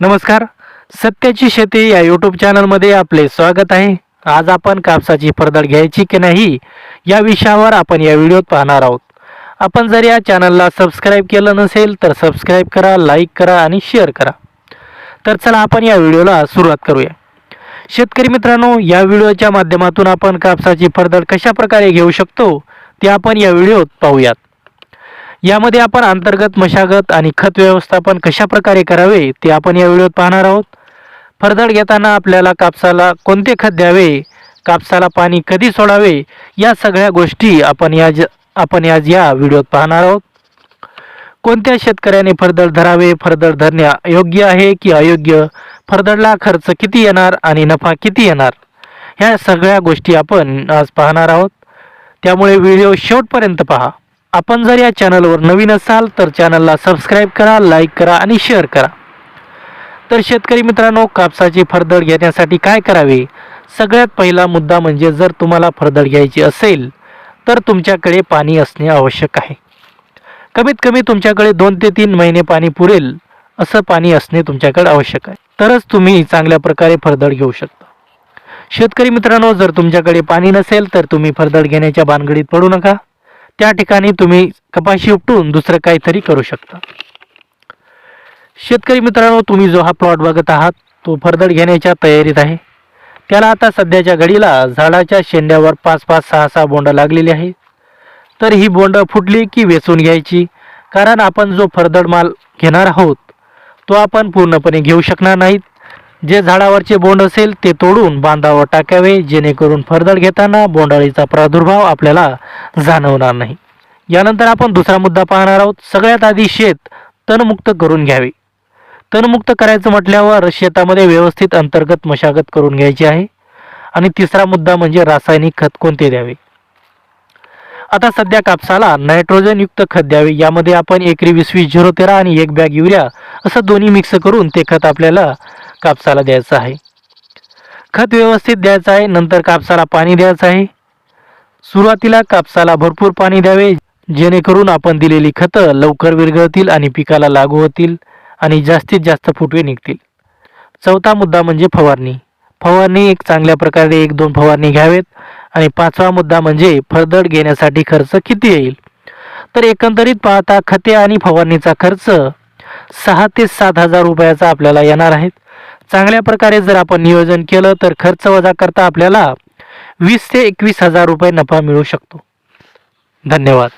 नमस्कार. सत्याची शेती या यूट्यूब चॅनलमध्ये आपले स्वागत आहे. आज आपण कापसाची फरदड घ्यायची की नाही या विषयावर आपण या व्हिडिओत पाहणार आहोत. आपण जर या चॅनलला सबस्क्राईब केलं नसेल तर सबस्क्राईब करा लाईक करा आणि शेअर करा. तर चला आपण या व्हिडिओला सुरुवात करूया. शेतकरी मित्रांनो या व्हिडिओच्या माध्यमातून आपण कापसाची फरदड कशाप्रकारे घेऊ शकतो ते आपण या व्हिडिओत पाहूयात. यामध्ये आपण अंतर्गत मशागत आणि खत व्यवस्थापन कशा प्रकारे करावे ते आपण या व्हिडिओत पाहणार आहोत. फरदड घेताना आपल्याला कापसाला कोणते खत द्यावे कापसाला पाणी कधी सोडावे या सगळ्या गोष्टी आपण या आपण आज या व्हिडिओत पाहणार आहोत. कोणत्या शेतकऱ्याने फरदड धरावे फरदड धरणे योग्य आहे की अयोग्य फरदडला खर्च किती येणार आणि नफा किती येणार ह्या सगळ्या गोष्टी आपण आज पाहणार आहोत. त्यामुळे व्हिडिओ शेवटपर्यंत पहा. आपण जर या चॅनलवर नवीन असाल तर चॅनलला सबस्क्राईब करा लाईक करा आणि शेअर करा. तर शेतकरी मित्रांनो कापसाची फरदड घेण्यासाठी काय करावे? सगळ्यात पहिला मुद्दा म्हणजे जर तुम्हाला फरदड घ्यायची असेल तर तुमच्याकडे पाणी असणे आवश्यक आहे. कमीत कमी तुमच्याकडे दोन ते तीन महिने पाणी पुरेल असं पाणी असणे तुमच्याकडे आवश्यक आहे. तरच तुम्ही चांगल्या प्रकारे फरदड घेऊ शकता. शेतकरी मित्रांनो जर तुमच्याकडे पाणी नसेल तर तुम्ही फरदड घेण्याच्या भानगडीत पडू नका. त्या ठिकाणी तुम्ही कपाशी उपटून दुसरं काहीतरी करू शकता. शेतकरी मित्रांनो तुम्ही जो हा प्लॉट बघत आहात तो फरदड घेण्याच्या तयारीत आहे. त्याला आता सध्याच्या घडीला झाडाच्या शेंड्यावर पाच पाच सहा सहा बोंड लागलेली आहे तर ही बोंड फुटली की वेचून घ्यायची कारण आपण जो फरदड माल घेणार आहोत तो आपण पूर्णपणे घेऊ शकणार नाहीत. जे झाडावरचे बोंड असेल ते तोडून बांधावर टाकावे जेणेकरून फरदड घेताना बोंडाळीचा प्रादुर्भाव आपल्याला जाणवणार नाही. यानंतर आपण दुसरा मुद्दा पाहणार आहोत. सगळ्यात आधी शेत तणमुक्त करून घ्यावे. तणमुक्त करायचं म्हटल्यावर शेतामध्ये व्यवस्थित अंतर्गत मशागत करून घ्यायची आहे. आणि तिसरा मुद्दा म्हणजे रासायनिक खत कोणते द्यावे? आता सध्या कापसाला नायट्रोजनयुक्त खत द्यावे. यामध्ये आपण एकरी वीस वीस झिरो तेरा आणि एक बॅग युरिया असं दोन्ही मिक्स करून ते खत आपल्याला कापसाला द्यायचं आहे. खत व्यवस्थित द्यायचं आहे नंतर कापसाला पाणी द्यायचं आहे. सुरुवातीला कापसाला भरपूर पाणी द्यावे जेणेकरून आपण दिलेली खतं लवकर विरघळतील आणि पिकाला लागू होतील आणि जास्तीत जास्त फुटवे निघतील. चौथा मुद्दा म्हणजे फवारणी. फवारणी एक चांगल्या प्रकारे एक दोन फवारणी घ्यावेत आणि पाचवा मुद्दा म्हणजे फळदड घेण्यासाठी खर्च किती येईल. तर एकंदरीत पाहता खते आणि फवारणीचा खर्च सहा ते सात हजार रुपयाचा आपल्याला येणार आहेत चांगल्या प्रकारे जर आपण नियोजन केलं तर खर्च वजा करता आपल्याला वीस ते एकवीस हजार रुपये नफा मिळू शकतो. धन्यवाद.